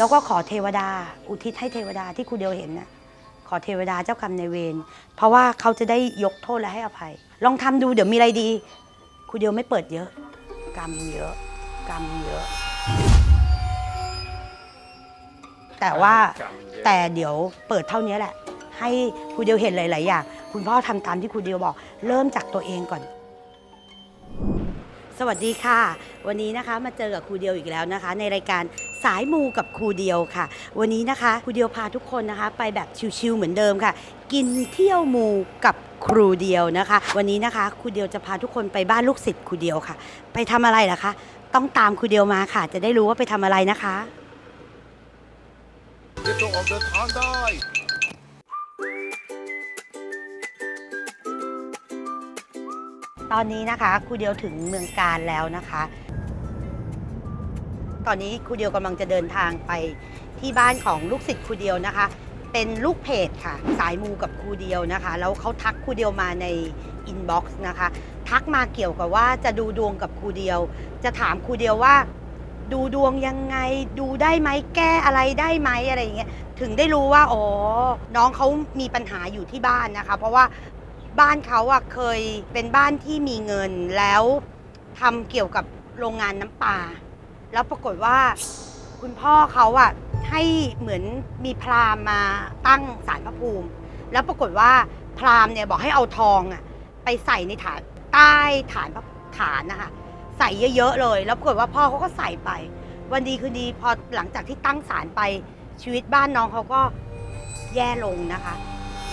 แล้วก็ขอเทวดา อุทิศให้เทวดาที่ครูเดียวเห็นนะขอเทวดาเจ้ากรรมในายเวรเพราะว่าเขาจะได้ยกโทษและให้อภัย ลองทำดูเดี๋ยวมีอะไรดีครูเดียวไม่เปิดเยอะ กรรมเยอะ กรรมเยอะ แต่ว่าแต่เดี๋ยวเปิดเท่านี้แหละ ให้ครูเดียวเห็นหลายๆอย่างคุณพ่อทำตามที่ครูเดียวบอก เริ่มจากตัวเองก่อนสวัสดีค่ะ วันนี้นะคะมาเจอกับครูเดียวอีกแล้วนะคะ ในรายการ สายมูกับครูเดียวค่ะ วันนี้นะคะครูเดียวพาทุกคนนะคะ ไปแบบชิลๆเหมือนเดิมค่ะ กินเที่ยวมูกับครูเดียวนะคะ วันนี้นะคะครูเดียวจะพาทุกคนไปบ้านลูกศิษย์ครูเดียวค่ะ ไปทำอะไรล่ะคะ ต้องตามครูเดียวมาค่ะ จะได้รู้ว่าไปทำอะไรนะคะเตรียมตัวออกเดินทางได้ตอนนี้นะคะครูเดียวถึงเมืองการแล้วนะคะ ตอนนี้ครูเดียวกำลังจะเดินทางไปที่บ้านของลูกศิษย์ครูเดียวนะคะ เป็นลูกเพจค่ะ สายมูกับครูเดียวนะคะ แล้วเขาทักครูเดียวมาในอินบ็อกซ์นะคะ ทักมาเกี่ยวกับว่าจะดูดวงกับครูเดียว จะถามครูเดียวว่า ดูดวงยังไงดูได้ไหมแก้อะไรได้ไหมอะไรอย่างเงี้ยถึงได้รู้ว่าอ๋อน้องเขามีปัญหาอยู่ที่บ้านนะคะ เพราะว่าบ้านเขาอะเคยเป็นบ้านที่มีเงินแล้วทำเกี่ยวกับโรงงานน้ำปลา แล้วปรากฏว่า คุณพ่อเขาอะให้เหมือนมีพราหมณ์มาตั้งศาลพระภูมิ แล้วปรากฏว่าพราหมณ์เนี่ยบอกให้เอาทองอะไปใส่ในฐานใต้ฐานพระฐานนะคะใส่เยอะๆเลย แล้วปรากฏว่าพ่อเขาก็ใส่ไป วันดีคืนดีพอหลังจากที่ตั้งศาลไปชีวิตบ้านน้องเขาก็แย่ลงนะคะ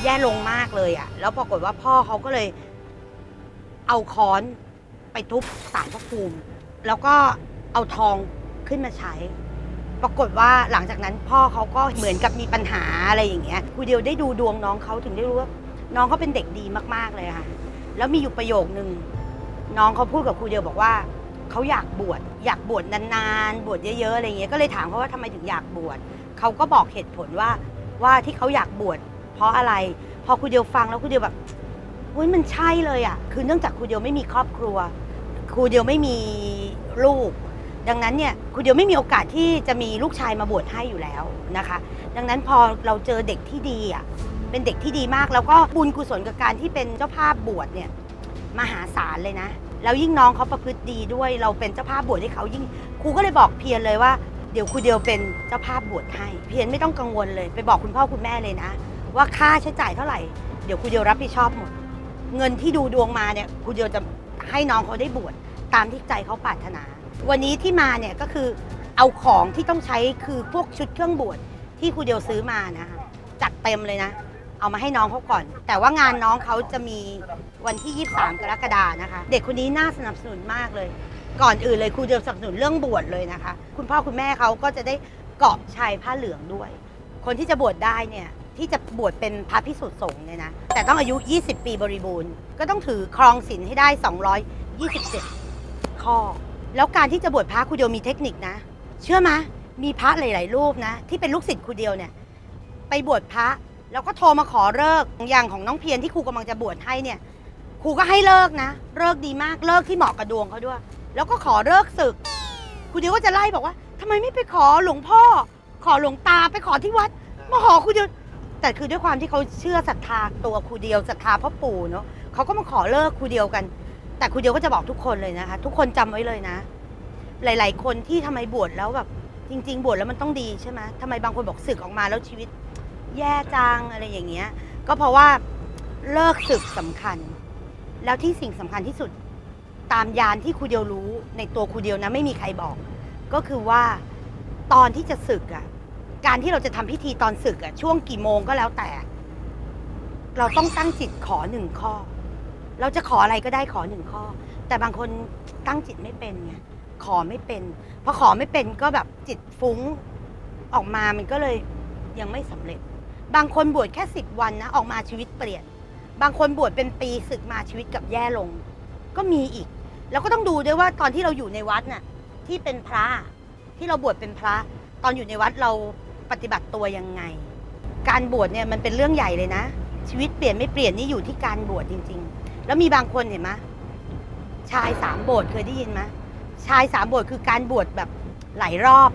แย่ลงมากเลยอะ่ะ แล้วปรากฏว่าพ่อเขาก็เลย เอาค้อนไปทุบศาลพระภูมิ แล้วก็ เอาทองขึ้นมาใช้ ปรากฏว่าหลังจากนั้นพ่อเขาก็เหมือนกับมีปัญหาอะไรอย่างเงี้ยครูเดียวได้ดูดวงน้องเขาถึงได้รู้ว่าน้องเขาเป็นเด็กดีมากๆเลยค่ะ แล้วมีอยู่ประโยคนึงน้องเขาพูดกับครูเดียวบอกว่าเขาอยากบวชอยากบวชนานๆ บวชเยอะๆอะไรเงี้ยก็เลยถามเขาว่าทำไมถึงอยากบวชเขาก็บอกเหตุผลว่าว่าที่เขาอยากบวชเพราะอะไร พอครูเดียวฟังแล้วครูเดียวแบบเฮ้ยมันใช่เลยอะคือเนื่องจากครูเดียวไม่มีครอบครัวครูเดียวไม่มีลูก ดังนั้นเนี่ยครูเดียวไม่มีโอกาสที่จะมีลูกชายมาบวชให้อยู่แล้วนะคะ ดังนั้นพอเราเจอเด็กที่ดีอะเป็นเด็กที่ดีมาก แล้วก็บุญกุศลกับการที่เป็นเจ้าภาพบวชเนี่ยมหาศาลเลยนะแล้วยิ่งน้องเขาประพฤติดีด้วย เราเป็นเจ้าภาพบวชให้เขายิ่งครูก็เลยบอกเพียรเลยว่าเดี๋ยวครูเดียวเป็นเจ้าภาพบวชให้ เพียรไม่ต้องกังวลเลย ไปบอกคุณพ่อคุณแม่เลยนะ ว่าค่าใช้จ่ายเท่าไหร่ เดี๋ยวครูเดียวรับผิดชอบหมด เงินที่ดูดวงมาเนี่ยครูเดียวจะให้น้องเขาได้บวชตามที่ใจเขาปรารถนา วันนี้ที่มาเนี่ยก็คือเอาของที่ต้องใช้คือพวกชุดเครื่องบวชที่ครูเดียวซื้อมานะคะจัดเต็มเลยนะ เอามาให้น้องเขาก่อน แต่ว่างานน้องเขาจะมีวันที่ 23 กรกฎานะคะ เด็กคนนี้น่าสนับสนุนมากเลย ก่อนอื่นเลยครูเดียวสนับสนุนเรื่องบวชเลยนะคะ คุณพ่อคุณแม่เขาก็จะได้เกาะชายผ้าเหลืองด้วย คนที่จะบวชได้เนี่ยที่จะบวชเป็นพระพิสุทธิ์สงฆ์เนี่ยนะแต่ต้องอายุ 20 ปีบริบูรณ์ ก็ต้องถือครองศีลให้ได้ 227 ข้อ แล้วการที่จะบวชพระครูเดียวมีเทคนิคนะ เชื่อไหมมีพระหลาย ๆ รูปนะ ที่เป็นลูกศิษย์ครูเดียวเนี่ย ไปบวชพระแล้วก็โทรมาขอเลิกอย่างของน้องเพียรที่ครูกำลังจะบวชให้เนี่ยครูก็ให้เลิกนะเลิกดีมากเลิกที่เหมาะกับดวงเขาด้วย แล้วก็ขอเลิกศึกครูเดียวก็จะไล่บอกว่าทำไมไม่ไปขอหลวงพ่อ ขอหลวงตาไปขอที่วัดมาขอครูเดียวแต่คือด้วยความที่เขาเชื่อศรัทธาตัวครูเดียวศรัทธาพ่อปู่เนาะเขาก็มาขอเลิกครูเดียวกัน แต่ครูเดียวก็จะบอกทุกคนเลยนะคะ ทุกคนจำไว้เลยนะ หลาย ๆ คนที่ทำไมบวชแล้วแบบจริง ๆ บวชแล้วมันต้องดีใช่ไหมทำไมบางคนบอกศึกออกมาแล้วชีวิต แย่จังอะไรอย่างเงี้ย ก็เพราะว่าเลิกศึกสำคัญ แล้วที่สิ่งสำคัญที่สุดตามยานที่ครูเดียวรู้ในตัวครูเดียวนะไม่มีใครบอก ก็คือว่าตอนที่จะศึกอะการที่เราจะทำพิธีตอนศึกอะช่วงกี่โมงก็แล้วแต่ เราต้องตั้งจิตขอหนึ่งข้อ เราจะขออะไรก็ได้ขอหนึ่งข้อ แต่บางคนตั้งจิตไม่เป็นไงขอไม่เป็นพอขอไม่เป็นก็แบบจิตฟุ้งออกมามันก็เลยยังไม่สำเร็จ บางคนบวชแค่สิบวันนะออกมาชีวิตเปลี่ยน บางคนบวชเป็นปีศึกมาชีวิตกับแย่ลง ก็มีอีกแล้วก็ต้องดูด้วยว่าตอนที่เราอยู่ในวัดน่ะที่เป็นพระที่เราบวชเป็นพระ ตอนอยู่ในวัดเราปฏิบัติตัวยังไง การบวชเนี่ยมันเป็นเรื่องใหญ่เลยนะ ชีวิตเปลี่ยนไม่เปลี่ยนนี่อยู่ที่การบวชจริง แล้วมีบางคนเห็นไหมชายสามโบสถ์เคยได้ยินไหมชายสามโบสถ์คือการบวชแบบหลายรอบ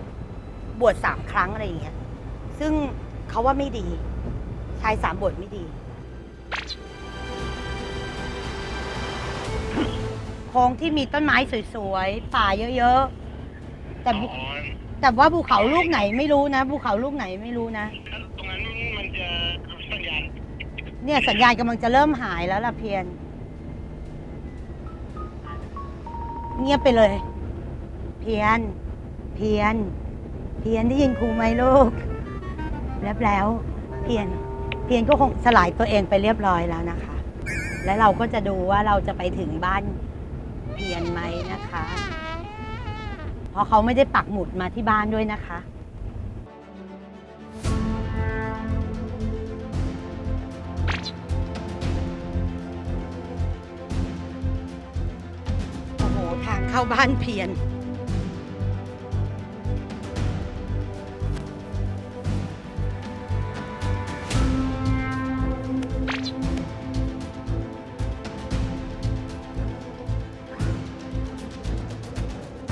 บวชสามครั้งอะไรอย่างเงี้ย ซึ่งเขาว่าไม่ดี ชายสามบวชไม่ดี โค้งที่มีต้นไม้สวยๆ ป่าเยอะๆ แต่บุอ๋อแต่ว่าภูเขาลูกไหนไม่รู้นะภูเขาลูกไหนไม่รู้นะ ตรงนั้นมันจะสัญญาณ เนี่ยสัญญาณกำลังจะเริ่มหายแล้วล่ะเพียน เงียบไปเลย เพียน เพียน เพียนได้ยินครูไหมลูกแล้วแล้วเพียน เพียนก็คงสลายตัวเองไปเรียบร้อยแล้วนะคะ และเราก็จะดูว่าเราจะไปถึงบ้านเพียนไหมนะคะ เพราะเขาไม่ได้ปักหมุดมาที่บ้านด้วยนะคะ เข้าบ้านเพียน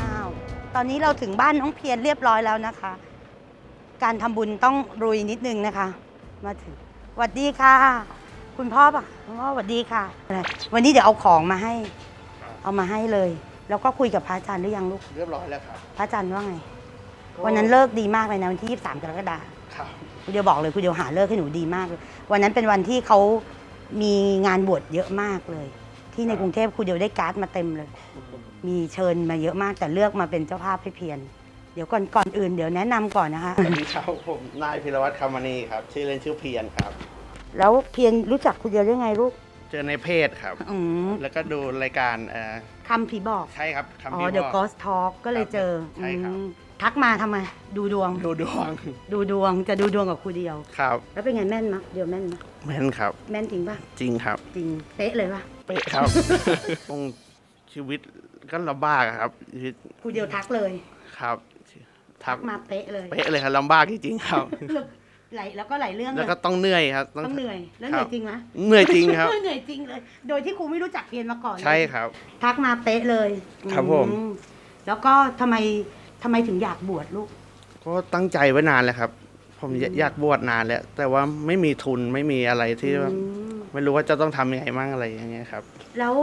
อ้าว ตอนนี้เราถึงบ้านน้องเพียรเรียบร้อยแล้วนะคะ การทำบุญต้องรุยนิดนึงนะคะ มาถึงสวัสดีค่ะ คุณพ่อปะคุณพ่อสวัสดีค่ะ วันนี้เดี๋ยวเอาของมาให้ เอามาให้เลย แล้วก็คุยกับพระอาจารย์หรือยังลูก เรียบร้อยแล้วครับพระอาจารย์ว่าไง วันนั้นเลิกดีมากเลยนะวันที่ 23 กรกฎาคมครับคุณเดียวบอกเลยคุณเดียวหาเลิกให้หนูดีมากเลยวันนั้นเป็นวันที่เขามีงานบวชเยอะมากเลย ที่ในกรุงเทพคุณเดียวได้การ์ดมาเต็มเลย มีเชิญมาเยอะมากแต่เลือกมาเป็นเจ้าภาพให้เพียรเดี๋ยวก่อนก่อนอื่นเดี๋ยวแนะนำก่อนนะคะ สวัสดีครับผมนายพิรวัตรคำมณีครับชื่อเล่นชื่อเพียรครับ แล้วเพียรรู้จักคุณเดียวได้ไงลูก เจอในเพจครับ อืมแล้วก็ดูรายการเอ่อคำผีบอก ใช่ครับคำอ๋พิอบเดี๋ยวอกกอสทอก็เลยเจอใช่ครับ อืมทักมาทำไม ดูดวง ดูดวง ดูดวง จะดูดวงกับครูเดียว ครับแล้วเป็นไงแม่นมะเดียวแม่นมะแม่นครับ แม่นจริงปะจริงครับ จริง เป๊ะเลยปะเป๊ะครับ ตรงชีวิตก็ลำบากอะครับชีวิตครูเดียวทักเลย ครับทักมาเป๊ะเลย เป๊ะเลยครับลำบากจริงๆครับไหลแล้วก็ไหลายเรื่องเลแล้วยก็ต้องเหนื่อยครับต้องเหนื่อยแล้วเหครันื่อบยจริงไหมเหนื่อยจริงครับเหนื่อยจริงเลย โดยที่ครูไม่รู้จักเพียนมาก่อนเลยใช่ครับ ทักมาเป๊ะเลย ครับผมอืแล้วก็ทำไมทำไมถึงอยากบวชลูก ก็ตั้งใจไว้นานแล้วครับ ผมอยากอยากบวชนานแล้ว แต่ว่าไม่มีทุนไม่มีอะไรที่ว่าอืมไม่รู้ว่าจะต้องทำยังไงมั่งอะไรอย่างเงี้ยครับ แล้ว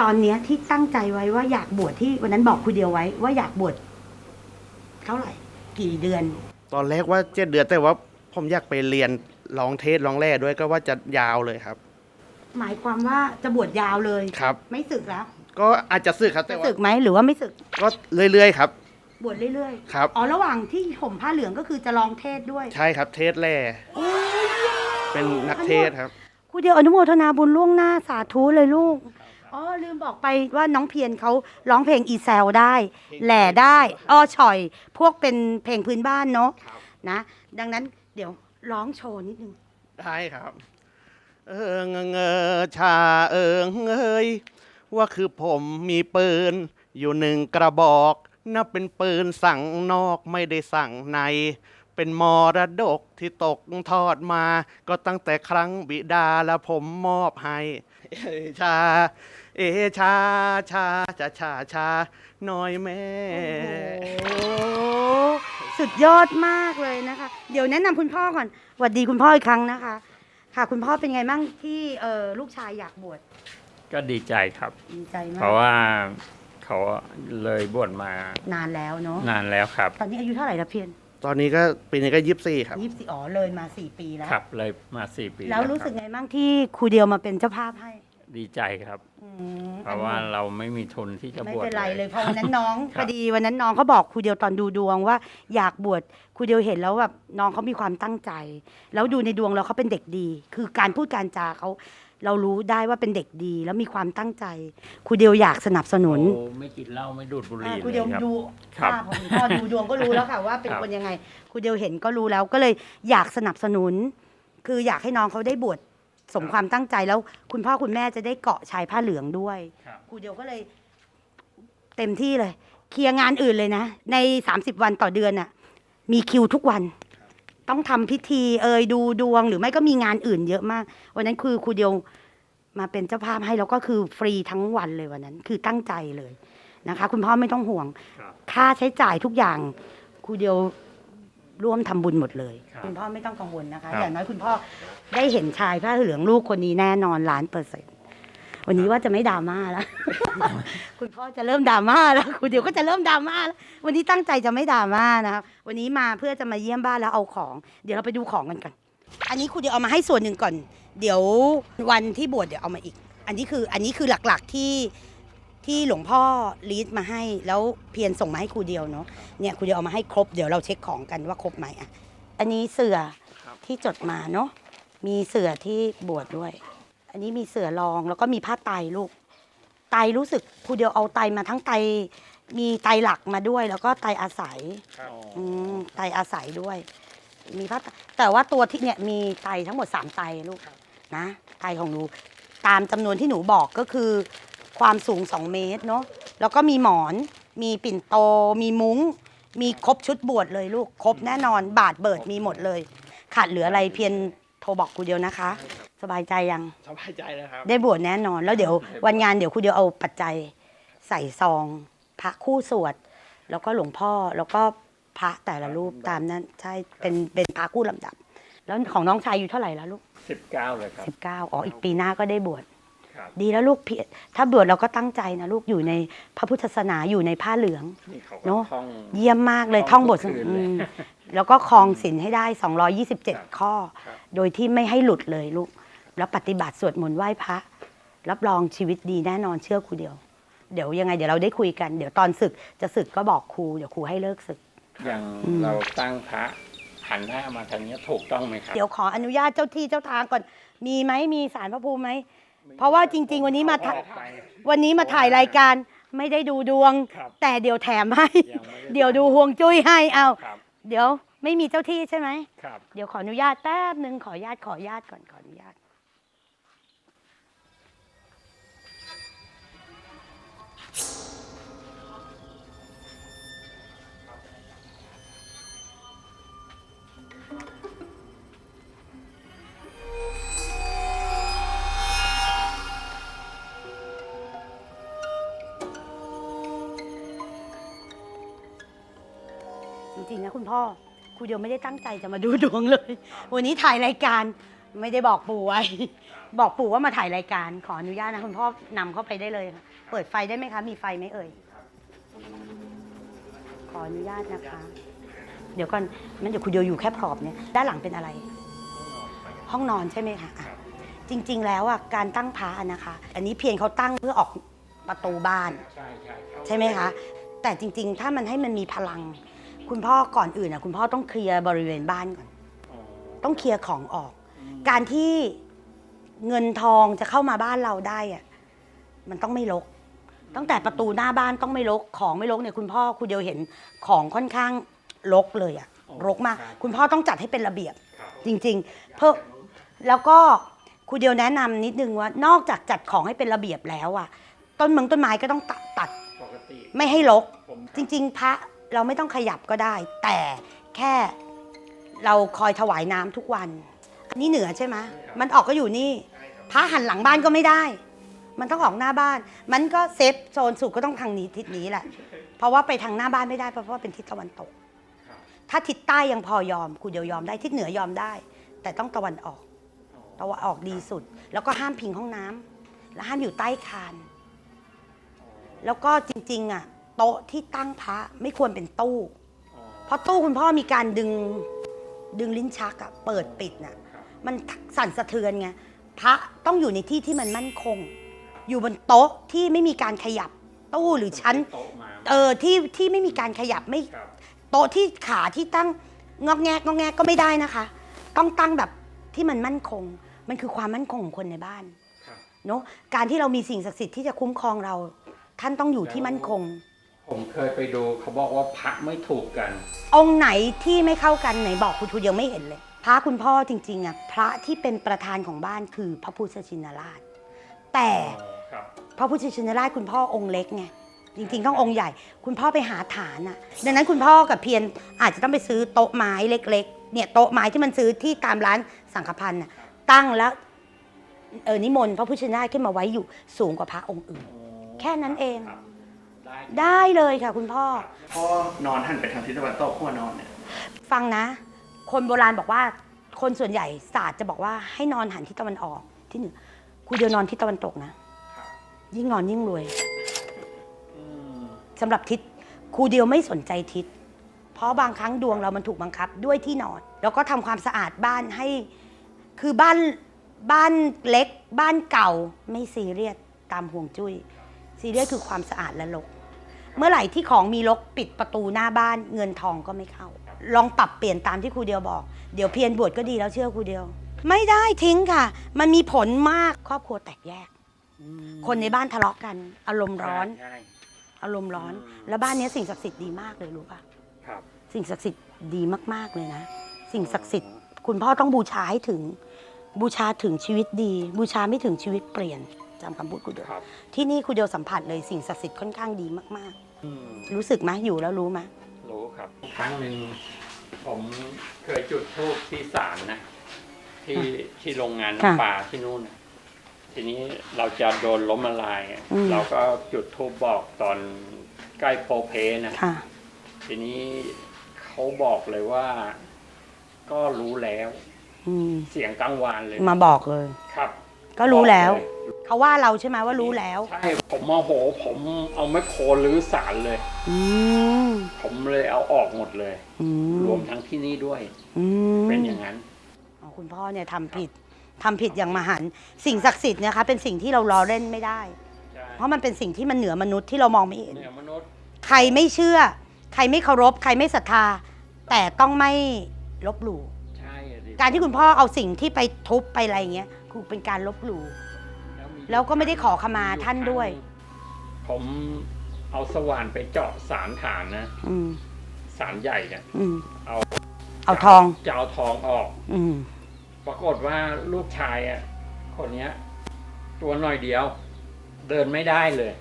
ตอนเนี้ยที่ตั้งใจไว้ว่าอยากบวชที่วันนั้นบอกครูเดียวไว้ว่าอยากบวชเท่าไหร่ กี่เดือน ตอนแรกว่าเจ็ดเดือนแต่ว่า ผมอยากไปเรียนร้องเทศร้องแร่ด้วยก็ว่าจะยาวเลยครับ หมายความว่าจะบวชยาวเลยครับ ไม่สึกแล้วก็อาจจะสึกครับจะแต่ว่าสึกไหมหรือว่าไม่สึกก็เรื่อยๆครับ บวชเรื่อยครับ ๆอ๋อระหว่างที่ห่มผ้าเหลืองก็คือจะลองเทศด้วยใช่ครับเทศแร่เป็นนักเทศครับ ครูเดียวอนุโมทนาบุญล่วงหน้าสาธุเลยลูกอ๋อลืมบอกไปว่าน้องเพียรเขาร้องเพลงอีแซลได้ แหล่ได้อ้อฉ่อย พวกเป็นเพลงพื้นบ้านเนาะครับนะ ดังนั้น เดี๋ยวร้องโชว์นิดนึง ได้ครับ เอิงเงอชาเอิงเอยว่าคือผมมีปืน อยู่หนึ่งกระบอกนับเป็นปืนสั่งนอกไม่ได้สั่งใน เป็นมรดกที่ตกทอดมา ก็ตั้งแต่ครั้งบิดาและผมมอบให้ เอชา เอชาชาชาชาชาน้อยแม่ โอ้โห สุดยอดมากเลยนะคะ เดี๋ยวแนะนำคุณพ่อก่อนสวัสดีคุณพ่ออีกครั้งนะคะ ค่ะ คุณพ่อเป็นไงบ้างที่เออลูกชายอยากบวชก็ดีใจครับ ดีใจมาเพราะกว่าเขาเลยบวชมานานแล้วเนาะนานแล้วครับ ตอนนี้อายุเท่าไหร่ละเพียรตอนนี้ก็ปีนี้ก็ยี่สิบสี่ครับยี่สิบสี่อ๋อเลยมาสี่ปีแล้วครับเลยมาสี่ปี แล้วรู้คบสึกไงบ้างที่ครูเดียวมาเป็นเจ้าภาพให้ ดีใจครับ อืมเพราะว่าเราไม่มีทุนที่จะไม่บวช เป็นไรเลยยเพราะวันนั้นน้องครับพอดีวันนั้นน้องเขาบอกครูเดียวตอนดูดวงว่า อยากบวชครูเดียวเห็นแล้วแบบน้องเขามีความตั้งใจ แล้วดูในดวงแล้วเขาเป็นเด็กดี คือการพูดการจาเขาเรารู้ได้ว่าเป็นเด็กดี แล้วมีความตั้งใจครูเดียวอยากสนับสนุน โอ้ไม่กินเหล้าไม่ดูดบุหอ่ารี่ครูเลเดียวยครับ ดูครับภาพของคุณพ่อดูดวงก็รู้แล้วค่ะว่าเป็นครับ คนยังไงครูเดียวเห็นก็รู้แล้วก็เลยอยากสนับสนุน คืออยากให้น้องเขาได้บวช สมความตั้งใจแล้วคุณพ่อคุณแม่จะได้เกาะชายผ้าเหลืองด้วยครับ ครูเดียวก็เลย เต็มที่เลย เคลียร์งานอื่นเลยนะ ใน 30 วันต่อเดือนน่ะ มีคิวทุกวัน ต้องทำพิธีเอ่ยดูดวง หรือไม่ก็มีงานอื่นเยอะมาก วันนั้นคือครูเดียวมาเป็นเจ้าภาพให้แล้วก็คือฟรีทั้งวันเลยวันนั้น คือตั้งใจเลยนะคะ คุณพ่อไม่ต้องห่วง ครับ ค่าใช้จ่ายทุกอย่างครูเดียว ร่วมทำบุญหมดเลยครับคุณพ่อไม่ต้องกังวลนะคะครับอย่างน้อยคุณพ่อได้เห็นชายผ้าเหลืองลูกคนนี้แน่นอนล้านเปอร์เซ็นต์วันนี้ว่าจะไม่ดราม่าแล้ว คุณพ่อจะเริ่มดราม่าแล้ว คุณเดี๋ยวก็จะเริ่มดราม่าแล้ววันนี้ตั้งใจจะไม่ดราม่านะครับวันนี้มาเพื่อจะมาเยี่ยมบ้านแล้วเอาของ เดี๋ยวเราไปดูของกันก่อนอันนี้คุณเดี๋ยวเอามาให้ส่วนหนึ่งก่อน เดี๋ยววันที่บวชเดี๋ยวเอามาอีก อันนี้คืออันนี้คือหลักๆที่ ที่หลวงพ่อลีดมาให้แล้วเพียรส่งมาให้ครูเดียวเนาะเนี่ยครูเดียวเอามาให้ครบเดี๋ยวเราเช็คของกันว่าครบไหมอะอันนี้เสือที่จดมาเนาะมีเสือที่บวชด้วย อันนี้มีเสือรองแล้วก็มีผ้าไตรลูก ไตรรู้สึกครูเดียวเอาไตรมาทั้งไตรมีไตรหลักมาด้วย แล้วก็ไตรอาศัยอืมไตรอาศัยด้วย มีพระแต่ว่าตัวที่เนี่ยมีไตรทั้งหมดสามไตรลูกนะไตรของหนูตามจำนวนที่หนูบอกก็คือ ความสูง 2 เมตรเนาะแล้วก็มีหมอน มีปิ่นโต มีมุ้ง มีครบชุดบวชเลยลูก ครบแน่นอนบาทเบิดมีหมดเลย ขาดเหลืออะไรเพียงโทรบอกครูเดียวนะคะ สบายใจยัง สบายใจเลยครับ ได้บวชแน่นอนแล้วเดี๋ยววันงานเดี๋ยวครูเดียวเอาปัจจัยใส่ซองพระคู่สวด แล้วก็หลวงพ่อแล้วก็พระแต่ละรูปตามนั้นใช่เป็นเป็นพระคู่ลำดับ แล้วของน้องชายอยู่เท่าไหร่แล้วลูกสิบเก้าเลยครับสิบเก้าอ๋ออีกปีหน้าก็ได้บวชครับ ดีแล้วลูกพี่ถ้าบวชเราก็ตั้งใจนะลูกอยู่ในพระพุทธศาสนาอยู่ในผ้าเหลืองนี่เขาก็เนอะท่องเยี่ยมมากเลยท่ท่อองงบททุกคืนเลยอืมแล้วก็คลองศีลให้ได้ครับ227 ข้อครับโดยที่ไม่ให้หลุดเลยลูก แล้วปฏิบัติสวดมนต์ไหว้พระ รับรองชีวิตดีแน่นอนเชื่อครูเดียว เดี๋ยวยังไงเดี๋ยวเราได้คุยกัน เดี๋ยวตอนศึกจะศึกก็บอกครูเดี๋ยวครูให้เลิกศึก อย่างอืมเราตั้งพระหันหน้ามาทางเนี้ยถูกต้องไหมครับ เดี๋ยวขออนุญาตเจ้าที่เจ้าทางก่อน มีไหมมีสารพระภูมิไหม เพราะว่าจริง ๆ วันนี้มาถ่ายออกไปวันนี้มาถ่ายรายการไม่ได้ดูดวง ครับแต่เดี๋ยวแถมให้ ยังไม่ได้ เดี๋ยวดูห่วงจุ้ยให้เอาครับเดี๋ยวไม่มีเจ้าที่ใช่ไหม ครับ เดี๋ยวขออนุญาตแป๊บหนึ่งขออนุญาตขออนุญาตก่อนขออนุญาต จริงๆนะคุณพ่อครูเดียวไม่ได้ตั้งใจจะมาดูดวงเลย วันนี้ถ่ายรายการไม่ได้บอกปู่ไว้บอกปู่ว่ามาถ่ายรายการ ขออนุญาตนะคุณพ่อนำเข้าไปได้เลยค่ะเปิดไฟได้ไหมคะมีไฟไหมเอ่ยขออนุญาตนะคะ เดี๋ยวก่อนมันเดี๋ยวครูเดียวอยู่แค่พรอบเนี่ยด้านหลังเป็นอะไร ห้องนอนใช่ไหมคะอะจริง ๆ แล้วอะการตั้งพระอะนะคะ อันนี้เพียงเขาตั้งเพื่อออกประตูบ้าน ใช่ใช่ครับใช่ไหมคะ แต่จริง ๆ ถ้ามันให้มันมีพลัง คุณพ่อก่อนอื่นอะคุณพ่อต้องเคลียร์บริเวณบ้านก่อนอ๋อต้องเคลียร์ของออกอืมการที่เงินทองจะเข้ามาบ้านเราได้อะมันต้องไม่รกตั้งแต่ประตูหน้าบ้านต้องไม่รกของไม่รกเนี่ยคุณพ่อคุณเดียวเห็นของค่อนข้างรกเลยอะรกมาก คุณพ่อต้องจัดให้เป็นระเบียบครับจริง ๆ เพิ่มแล้วก็ครูเดียวแนะนำนิดนึงว่านอกจากจัดของให้เป็นระเบียบแล้วอะต้นเมืองต้นไม้ก็ต้องตัดตัดปกติไม่ให้รกผมจริง ๆ พระ เราไม่ต้องขยับก็ได้ แต่แค่เราคอยถวายน้ำทุกวันอันนี้เหนือใช่ไหมมันออกก็อยู่นี่ พระหันหลังบ้านก็ไม่ได้ มันต้องออกหน้าบ้าน มันก็เซฟโซนสุดก็ต้องทางนี้ทิศนี้แหละ เพราะว่าไปทางหน้าบ้านไม่ได้เพราะว่าเป็นทิศตะวันตกถ้าทิศใต้ยังพอยอมกูเดียวยอมได้ทิศเหนือยอมได้ แต่ต้องตะวันออก ตะวันออกดีสุด แล้วก็ห้ามพิงห้องน้ำและห้ามอยู่ใต้คาน แล้วก็จริงๆอะ โต๊ะที่ตั้งพระไม่ควรเป็นตู้อ๋อเพราะตู้คุณพ่อมีการดึงดึงลิ้นชักอะเปิดปิดน่ะครับมันสั่นสะเทือนไงพระต้องอยู่ในที่ที่มันมั่นคง อยู่บนโต๊ะที่ไม่มีการขยับตู้หรือชั้นโต๊ะมาเออที่ที่ไม่มีการขยับไม่ครับโต๊ะที่ขาที่ตั้งงอกแงกงอกแงกก็ไม่ได้นะคะ ต้องตั้งแบบที่มันมั่นคง มันคือความมั่นคงของคนในบ้านครับเนาะการที่เรามีสิ่งศักดิ์สิทธิ์ที่จะคุ้มครองเรา ท่านต้องอยู่ที่มั่นคง ผมเคยไปดูเขาบอกว่าพระไม่ถูกกัน องค์ไหนที่ไม่เข้ากันไหนบอกคุณทูยังไม่เห็นเลย พระคุณพ่อจริงๆอะพระที่เป็นประธานของบ้านคือพระพุทธชินราช แต่อ๋อครับ พระพุทธชินราชคุณพ่อองค์เล็กไงจริงๆต้ององค์ใหญ่ คุณพ่อไปหาฐานอะ ดังนั้นคุณพ่อกับเพียรอาจจะต้องไปซื้อโต๊ะไม้เล็ก ๆ เนี่ยโต๊ะไม้ที่มันซื้อที่ตามร้านสังฆพันธ์น่ะตั้งแล้วเออนิมนต์พระพุทธชินราชขึ้นมาไว้อยู่สูงกว่าพระองค์อื่นอ๋อแค่นั้นเอง ครับ ได้ได้เลยค่ะคุณพ่อ พ่อนอนหันไปทางทิศตะวันตกขั้วนอนเนี่ยฟังนะ คนโบราณบอกว่า คนส่วนใหญ่ศาสตร์จะบอกว่าให้นอนหันทิศตะวันออกที่หนึ่งครูเดียวนอนทิศตะวันตกนะ ยิ่งนอนยิ่งรวยอืมสำหรับทิศครูเดียวไม่สนใจทิศ เพราะบางครั้งดวงเรามันถูกบังคับด้วยที่นอน แล้วก็ทำความสะอาดบ้านให้ คือบ้านบ้านเล็ก บ้านเก่าไม่ซีเรียสตามห่วงจุ้ย ซีเรียสคือความสะอาดและรกเมื่อไหร่ที่ของมีรกปิดประตูหน้าบ้านเงินทองก็ไม่เข้า ลองปรับเปลี่ยนตามที่ครูเดียวบอก เดี๋ยวเพียรบวชก็ดีแล้วเชื่อครูเดียว ไม่ได้ทิ้งค่ะ มันมีผลมากครอบครัวแตกแยก คนในบ้านทะเลาะกัน อารมณ์ร้อน ใช่ อารมณ์ร้อน อืม แล้วบ้านเนี้ยสิ่งศักดิ์สิทธิ์ดีมากเลยรู้ป่ะ ครับสิ่งศักดิ์สิทธิ์ดีมาก ๆ เลยนะ สิ่งศักดิ์สิทธิ์คุณพ่อต้องบูชาให้ถึง บูชาถึงชีวิตดี บูชาไม่ถึงชีวิตเปลี่ยน จำคำพูดคุณเดียวครับ ที่นี่คุณเดียวสัมผัสเลยสิ่งศักดิ์สิทธิ์ค่อนข้างดีมากอืมๆ รู้สึกไหมอยู่แล้วรู้ไหมรู้ครับ ครั้งหนึ่งผมเคยจุดธูปที่ศาลนะ ที่ที่โรงงานน้ำปลาที่นู่นน่ะทีนี้เราจะโดนล้มละลายอะเราก็จุดธูปบอกตอนใกล้โพเพนะ ค่ะ ทีนี้เขาบอกเลยว่า ก็รู้แล้ว อืมเสียงกังวานเลยมาบอกเลย ครับก็รู้แล้ว บอกเย เขาว่าเราใช่ไหมว่ารู้แล้ว ใช่ผมโมโห ผมเอาไม้โครรื้อสารเลย อืมผมเลยเอาออกหมดเลย อืมรวมทั้งที่นี่ด้วย อืมเป็นอย่างนั้น อ๋อคุณพ่อเนี่ยทำผิดทำผิดอย่างมหันต์สิ่งศักดิ์สิทธิ์เนะคะเป็นสิ่งที่เราล้อเล่นไม่ได้ ใช่เพราะมันเป็นสิ่งที่มันเหนือมนุษย์ที่เรามองไม่เห็น เนี่ยมนุษย์ใครไม่เชื่อ ใครไม่เคารพ ใครไม่ศรัทธา แต่ต้องไม่ลบหลู่ ใช่อะดิการที่คุณพ่อเอาสิ่งที่ไปทุบไปอะไรอย่างเงี้ยคือเป็นการลบหลู่มี แล้วก็ไม่ได้ขอขมาท่านด้วย ผมเอาสว่านไปเจาะสารฐานนะ อืม สารใหญ่เนี่ยอืม เอาเอาทอง จะเอาทองออก อืม ปรากฏว่าลูกชายอะ คนเนี้ย ตัวหน่อยเดียว เดินไม่ได้เลย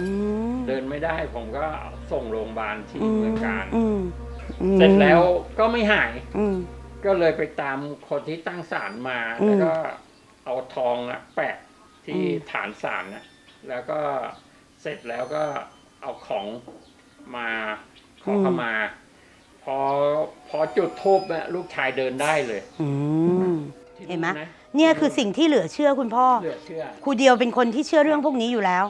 อืมเดินไม่ได้ ผมก็ส่งโรงพยาบาลที่เมืองการ อืมอืมเสร็จแล้วก็ไม่หาย อืม ก็เลยไปตามคนที่ตั้งศาลมา อืม แล้วก็เอาทองอะแปะ ที่อืมฐานศาลนะแล้วก็เสร็จแล้วก็เอาของมาขอเข้ามา พอพอจุดทูบเนี่ยลูกชายเดินได้เลยอืมที่เห็นไหมะเนี่ยคือสิ่งที่เหลือเชื่อคุณพ่อเหลือเชื่อครูเดียวเป็นคนที่เชื่อเรื่องพวกนี้อยู่แล้ว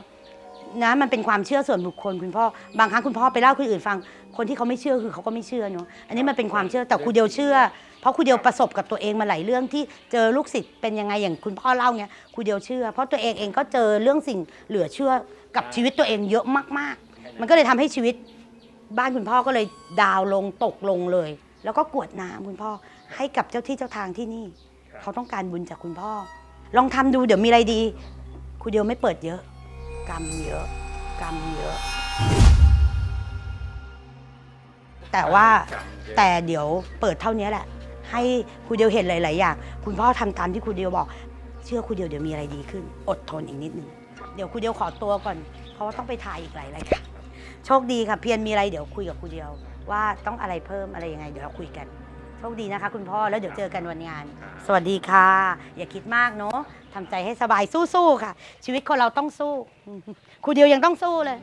นะมันเป็นความเชื่อส่วนบุคคลคุณพ่อบางครั้งคุณพ่อไปเล่าคนอื่นฟัง คนที่เขาไม่เชื่อคือเขาก็ไม่เชื่อเนาะอันนี้มันเป็นความเชื่อแต่ครูเดียวเชื่อ เพราะครูเดียวประสบกับตัวเองมาหลายเรื่องที่เจอลูกศิษย์เป็นยังไงอย่างคุณพ่อเล่าเงี้ยครูเดียวเชื่อ เพราะตัวเองเองก็เจอเรื่องสิ่งเหลือเชื่อกับชีวิตตัวเองเยอะมากๆ มันก็เลยทำให้ชีวิตบ้านคุณพ่อก็เลยดาวน์ลงตกลงเลย แล้วก็กรวดน้ำคุณพ่อให้กับเจ้าที่เจ้าทางที่นี่ครับเขาต้องการบุญจากคุณพ่อ ลองทำดูเดี๋ยวมีอะไรดีครูเดียวไม่เปิดเยอะ กรรมเยอะ กรรมเยอะ แต่ว่าครับแต่เดี๋ยวเปิดเท่านี้แหละ ให้ครูเดียวเห็นหลาย ๆ อย่าง คุณพ่อทำตามที่ครูเดียวบอก เชื่อครูเดียวเดี๋ยวมีอะไรดีขึ้น อดทนอีกนิดนึง เดี๋ยวครูเดียวขอตัวก่อน เพราะว่าต้องไปถ่ายอีกหลายรายการโชคดีค่ะ เพียรมีอะไรเดี๋ยวคุยกับครูเดียว ว่าต้องอะไรเพิ่มอะไรยังไง เดี๋ยวเราคุยกัน โชคดีนะคะ คุณพ่อแล้วเดี๋ยวเจอกันวันงาน สวัสดีค่ะ อย่าคิดมากเนาะทำใจให้สบายสู้ ๆ ค่ะ ชีวิตคนเราต้องสู้ครูเดียวยังต้องสู้เลย